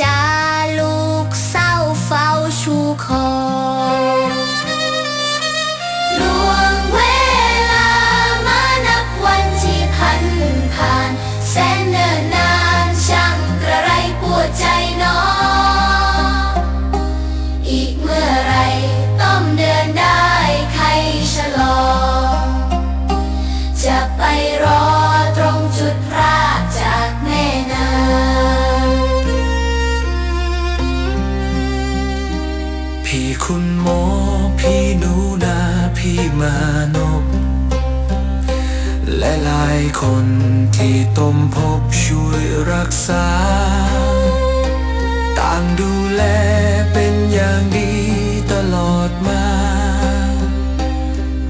ちゃう พี่คุณหมอ พี่หนูนา พี่มานพและหลายคนที่ตมพบช่วยรักษา ต่างดูแลเป็นอย่างดีตลอดมา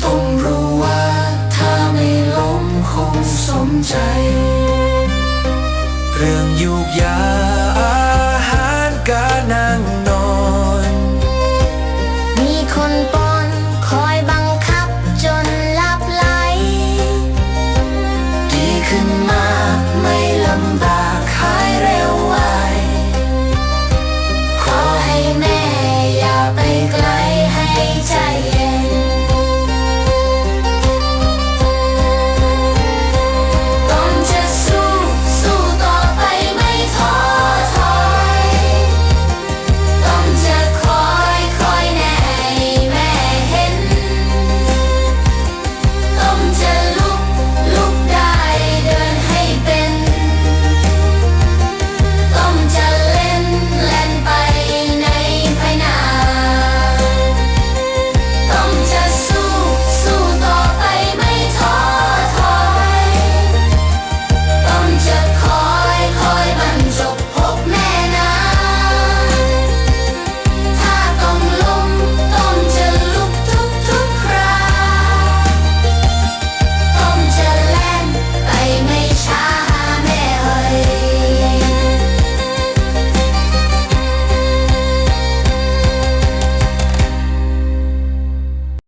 ผมรู้ว่าถ้าไม่ล้มคงสมใจ เรื่องยุกยา